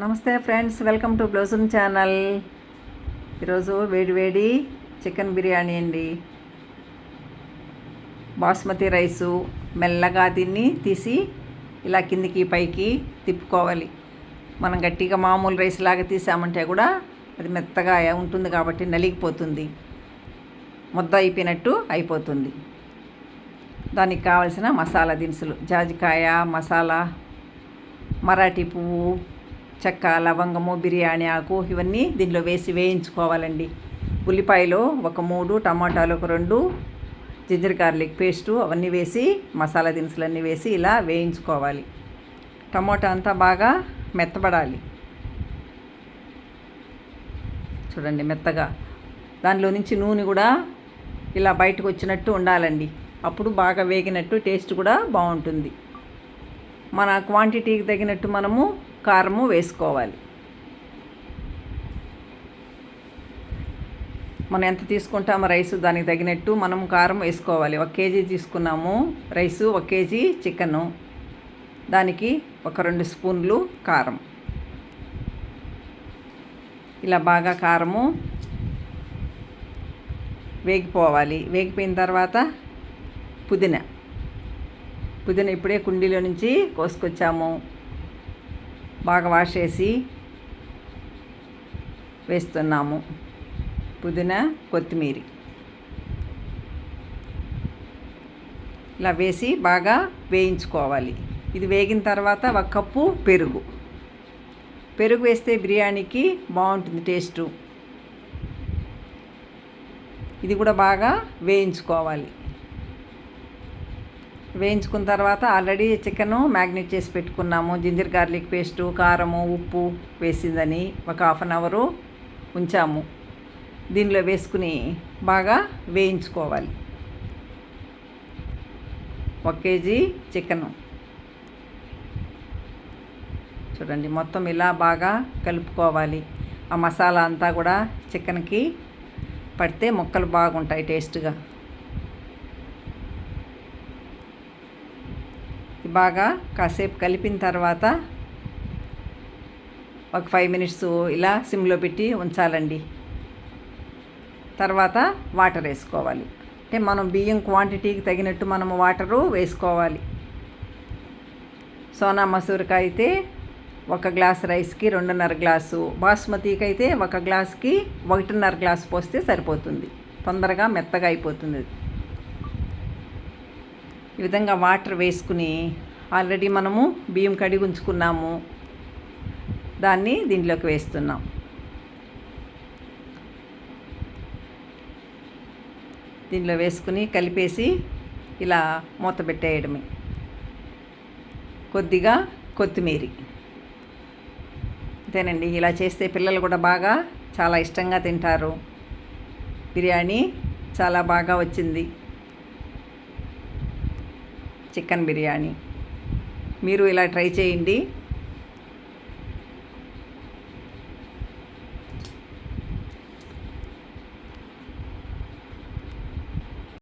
నమస్తే friends welcome to blossom channel. ఈరోజు వేడి వేడి చికెన్ బిర్యానీ అండి. బాస్మతి రైసు మెల్లగా దీన్ని తీసి ఇలా కిందికి పైకి తిప్పుకోవాలి. మనం గట్టిగా మామూలు రైస్ లాగా తీసామంటే కూడా అది మెత్తగా ఉంటుంది కాబట్టి నలిగిపోతుంది. ముద్ద అయిపోయినట్టు అయిపోతుంది. దానికి కావలసిన మసాలా దినుసులు జాజికాయ మసాలా మరాఠీ పువ్వు చెక్క లవంగము బిర్యానీ ఆకు ఇవన్నీ దీనిలో వేసి వేయించుకోవాలండి. ఉల్లిపాయలు ఒక మూడు టమాటాలు ఒక రెండు జింజర్ గార్లిక్ పేస్టు అవన్నీ వేసి మసాలా దినుసులన్నీ వేసి ఇలా వేయించుకోవాలి. టమాటా అంతా బాగా మెత్తబడాలి. చూడండి మెత్తగా. దానిలో నుంచి నూనె కూడా ఇలా బయటకు వచ్చినట్టు ఉండాలండి. అప్పుడు బాగా వేగినట్టు టేస్ట్ కూడా బాగుంటుంది. మన క్వాంటిటీకి తగినట్టు మనము కారము వేసుకోవాలి. మనం ఎంత తీసుకుంటామో రైస్ దానికి తగినట్టు మనం కారం వేసుకోవాలి. ఒక కేజీ తీసుకున్నాము రైసు ఒక కేజీ చికెను. దానికి ఒక రెండు స్పూన్లు కారం. ఇలా బాగా కారము వేగిపోవాలి. వేగిపోయిన తర్వాత పుదీనా. పుదీనా ఇప్పుడే కుండీలో నుంచి కోసుకొచ్చాము. బాగా వాష్ చేసి వేస్తున్నాము. పుదీనా కొత్తిమీర. ఇలా వేసి బాగా వేయించుకోవాలి. ఇది వేగిన తర్వాత ఒక కప్పు పెరుగు. పెరుగు వేస్తే బిర్యానీకి బాగుంటుంది టేస్టు. ఇది కూడా బాగా వేయించుకోవాలి. వేయించుకున్న తర్వాత ఆల్రెడీ చికెన్ మ్యాగ్నేట్ చేసి పెట్టుకున్నాము. జింజర్ గార్లిక్ పేస్టు కారము ఉప్పు వేసిందని ఒక హాఫ్ అన్ అవరు ఉంచాము. దీనిలో వేసుకుని బాగా వేయించుకోవాలి. ఒక కేజీ చికెను చూడండి మొత్తం ఇలా బాగా కలుపుకోవాలి. ఆ మసాలా అంతా కూడా చికెన్కి పడితే ముక్కలు బాగుంటాయి టేస్ట్గా బాగా కాసేపు కలిపిన తర్వాత ఒక ఫైవ్ మినిట్స్ ఇలా సిమ్లో పెట్టి ఉంచాలండి. తర్వాత వాటర్ వేసుకోవాలి. అంటే మనం బియ్యం క్వాంటిటీకి తగినట్టు మనము వాటరు వేసుకోవాలి. సోనా మసూరికి అయితే ఒక గ్లాస్ రైస్కి రెండున్నర గ్లాసు బాస్మతికి అయితే ఒక గ్లాస్కి ఒకటిన్నర గ్లాస్ పోస్తే సరిపోతుంది. తొందరగా మెత్తగా అయిపోతుంది. ఈ విధంగా వాటర్ వేసుకుని ఆల్రెడీ మనము బియ్యం కడిగి ఉంచుకున్నాము. దాన్ని దీంట్లోకి వేస్తున్నాం. దీనిలో వేసుకుని కలిపేసి ఇలా మూత పెట్టేయడమే. కొద్దిగా కొత్తిమీర. అంతేనండి ఇలా చేస్తే పిల్లలు కూడా బాగా చాలా ఇష్టంగా తింటారు. బిర్యానీ చాలా బాగా వచ్చింది. చికెన్ బిర్యానీ. మీరు ఇలా ట్రై చేయండి.